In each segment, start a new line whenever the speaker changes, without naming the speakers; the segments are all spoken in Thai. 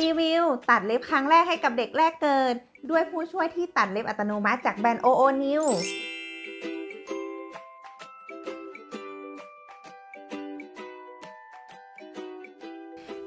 รีวิว ตัดเล็บครั้งแรกให้กับเด็กแรกเกิด ด้วยผู้ช่วยที่ตัดเล็บอัตโนมัติจากแบรนด์ OO New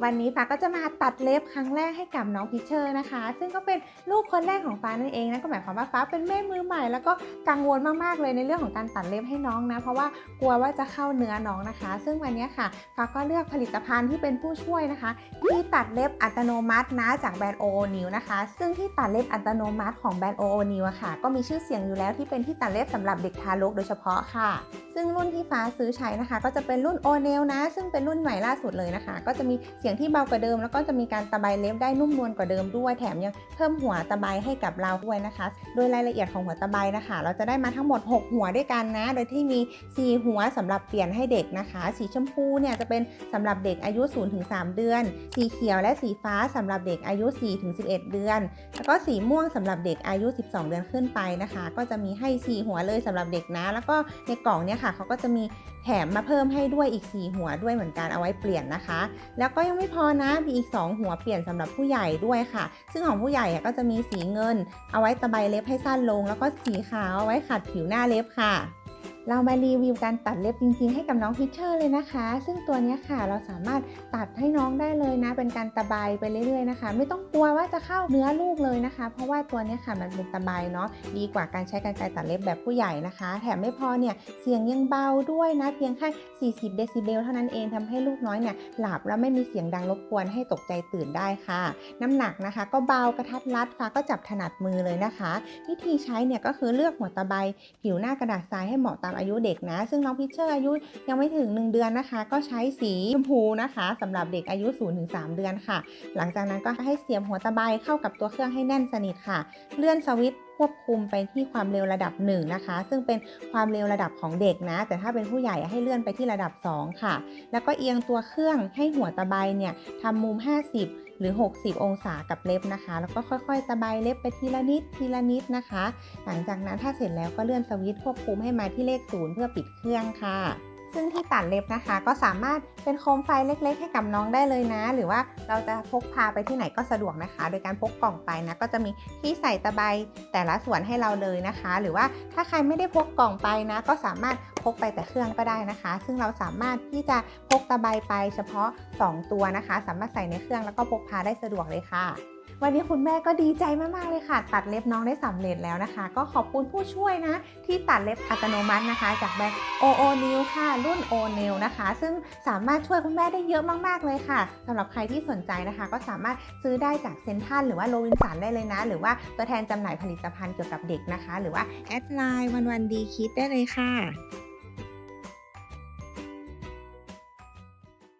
วันนี้ฟ้าก็จะมาตัดเล็บครั้งแรกให้กับน้องพิเชอร์นะคะ ซึ่งก็เป็นลูกคนแรกของฟ้านั่นเองนะก็หมายความว่าฟ้าเป็นแม่มือใหม่แล้วก็กังวลมากๆเลยในเรื่องของการตัดเล็บให้น้องนะ เพราะว่ากลัวว่าจะเข้าเนื้อน้องนะคะ ซึ่งวันนี้ค่ะฟ้าก็เลือกผลิตภัณฑ์ที่เป็นผู้ช่วยนะคะ ที่ตัดเล็บอัตโนมัตินะจากแบรนด์ OO New นะคะ ซึ่งที่ตัดเล็บอัตโนมัติของแบรนด์ OO New อะค่ะ ก็มีชื่อเสียงอยู่แล้วที่เป็นที่ตัดเล็บสำหรับเด็กทารกโดยเฉพาะค่ะ ซึ่งรุ่นที่ฟ้าซื้อใช้นะคะ ก็จะเป็นรุ่น o n e l นะ ซึ่งเป็นรุ่นใหม่ล่าสุดเลยนะคะ ก็จะมีเสียงที่เบากว่าเดิม แล้วก็จะมีการตะไบเล็บได้นุ่มนวลกว่าเดิมด้วย แถมยังเพิ่มหัวตะไบให้กับเราด้วยนะคะ โดยรายละเอียดของหัวตะไบนะคะ เราจะได้มาทั้งหมด 6 หัวด้วยกันนะ โดยที่มี 4 หัวสำหรับเปลี่ยนให้เด็กนะคะ สีชมพูเนี่ยจะเป็นสำหรับเด็กอายุ 0-3 เดือน สีเขียวและสีฟ้าสำหรับเด็กอายุ 4-11 เดือน แล้วก็สีม่วงสำหรับเด็กอายุ 12 เดือนขึ้นไปนะคะ ก็จะมีให้ 4 หัวเลยสำหรับเด็กนะ แล้วก็ในกล่องเนี่ยค่ะเขาก็จะมีแถมมาเพิ่มให้ด้วยอีก 4 หัวด้วยเหมือนกันเอาไว้เปลี่ยนนะคะ แล้วก็ยังไม่พอนะ มีอีก 2 หัวเปลี่ยนสำหรับผู้ใหญ่ด้วยค่ะ ซึ่งของผู้ใหญ่ก็จะมีสีเงิน เอาไว้ตะไบเล็บให้สั้นลง แล้วก็สีขาวเอาไว้ขัดผิวหน้าเล็บค่ะ เรามารีวิวการตัดเล็บจริงๆ ให้กับน้องพิชเชอร์เลยนะคะ ซึ่งตัวนี้ค่ะเราสามารถตัดให้น้องได้เลยนะ เป็นการตะไบไปเรื่อยๆนะคะ ไม่ต้องกลัวว่าจะเข้าเนื้อลูกเลยนะคะ เพราะว่าตัวนี้ค่ะมันเป็นตะไบเนาะดีกว่าการใช้กรรไกรตัดเล็บแบบผู้ใหญ่นะคะ แถมไม่พอเนี่ยเสียงยังเบาด้วยนะเพียงแค่ 40 เดซิเบลเท่านั้นเองทำให้ลูกน้อยเนี่ยหลับแล้วไม่มีเสียงดังรบกวนให้ตกใจตื่นได้ค่ะ น้ำหนักนะคะ ก็เบากระทัดรัดฟ้าก็จับถนัดมือเลยนะคะ วิธีใช้เนี่ยก็คือเลือกหัวตะไบผิวหน้ากระดาษทรายให้เหมาะตามอายุเด็กนะ ซึ่งน้องพิเชอร์อายุยังไม่ถึง 1 เดือนนะคะ ก็ใช้สีชมพูนะคะสำหรับเด็กอายุ 0-3 เดือนค่ะ หลังจากนั้นก็ให้เสียบหัวตะไบเข้ากับตัวเครื่องให้แน่นสนิทค่ะ เลื่อนสวิตช์ควบคุมไปที่ความเร็วระดับ 1 นะคะ ซึ่งเป็นความเร็วระดับของเด็กนะ แต่ถ้าเป็นผู้ใหญ่ให้เลื่อนไปที่ระดับ 2 ค่ะ แล้วก็เอียงตัวเครื่องให้หัวตะไบเนี่ยทำมุม 50 หรือ 60 องศากับเล็บนะคะ แล้วก็ค่อยๆสะไบเล็บไปทีละนิดทีละนิดนะคะ หลังจากนั้นถ้าเสร็จแล้วก็เลื่อนสวิตช์ควบคุมให้มาที่เลขศูนย์เพื่อปิดเครื่องค่ะ ซึ่งที่ตัดเล็บนะคะ ก็สามารถเป็นโคมไฟเล็ก ๆ ให้กับน้องได้เลยนะ หรือว่าเราจะพกพาไปที่ไหนก็สะดวกนะคะ โดยการพกกล่องไปนะ ก็จะมีที่ใส่ตะไบแต่ละส่วนให้เราเลยนะคะ หรือว่าถ้าใครไม่ได้พกกล่องไปนะ ก็สามารถพกไปแต่เครื่องก็ได้นะคะ ซึ่งเราสามารถที่จะพกตะไบไปเฉพาะ 2 ตัวนะคะ สามารถใส่ในเครื่องแล้วก็พกพาได้สะดวกเลยค่ะ วันนี้คุณแม่ก็ดีใจมากๆเลยค่ะ ตัดเล็บน้องได้สำเร็จแล้วนะคะ ก็ขอบคุณผู้ช่วยนะ ที่ตัดเล็บอัตโนมัตินะคะ จากแบรนด์ OO New ค่ะ รุ่น O Nail นะคะ ซึ่งสามารถช่วยคุณแม่ได้เยอะมากๆเลยค่ะสำหรับใครที่สนใจนะคะ ก็สามารถซื้อได้จากเซ็นทรัลหรือว่าโรบินสันได้เลยนะ หรือว่าตัวแทนจำหน่ายผลิตภัณฑ์เกี่ยวกับเด็กนะคะ หรือว่าแอดไลน์วันวันดีคิดได้เลยค่ะ